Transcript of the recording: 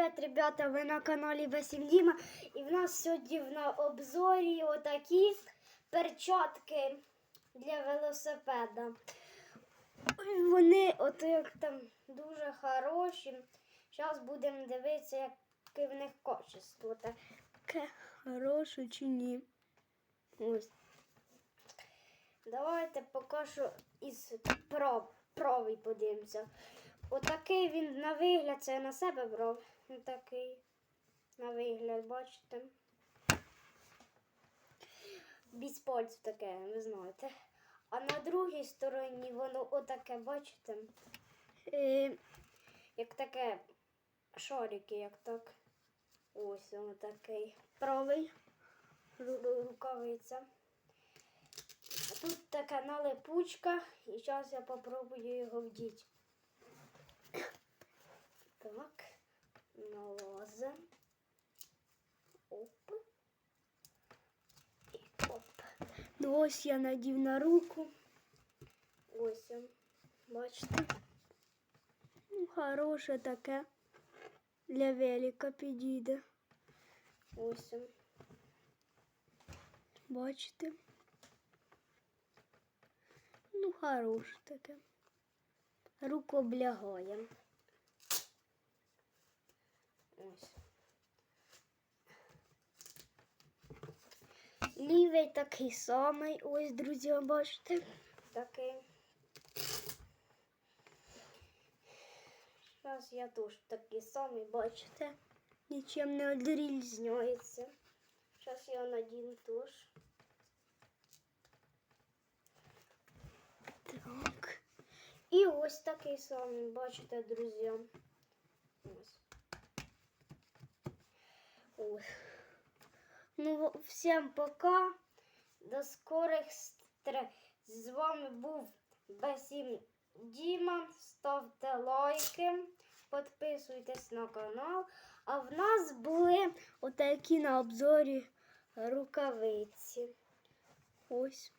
привіт, ребята! Ви на каналі Василь Діма. І в нас сьогодні на обзорі отакі перчатки для велосипеда. Вони от як там дуже хороші. Зараз будемо дивитися, яке в них качество. Таке хороше чи ні. Ось. Давайте покажу із прав, правий подивимося. Отакий він на вигляд, це я на себе брав. Він такий на вигляд, бачите? Без пальців таке, ви знаєте. А на другій стороні воно отаке, бачите? Е, як таке шарики, як так. Ось воно такий. Правий ру- ру- рукавиця. Тут така налипучка, і зараз я попробую його вдіти. Так, налазим. Оп. І оп. Ну ось я надів на руку. Ось. Бачите? Ну, хороше таке. Для велика підійде. Ось. Бачите? Ну, хороше таке. Руку облягаємо. Ось. Лівий такий самий, ось, друзі, бачите. Такий. Зараз я теж такий самий, бачите. Нічим не відрізняється. Зараз я надіну теж. Так. І ось такий самий, бачите, друзі. Ось. Ой. Ну, всім пока. До скорих встреч. З вами був Басім Діма. Ставте лайки, підписуйтесь на канал. А в нас були отакі на обзорі рукавиці. Ось.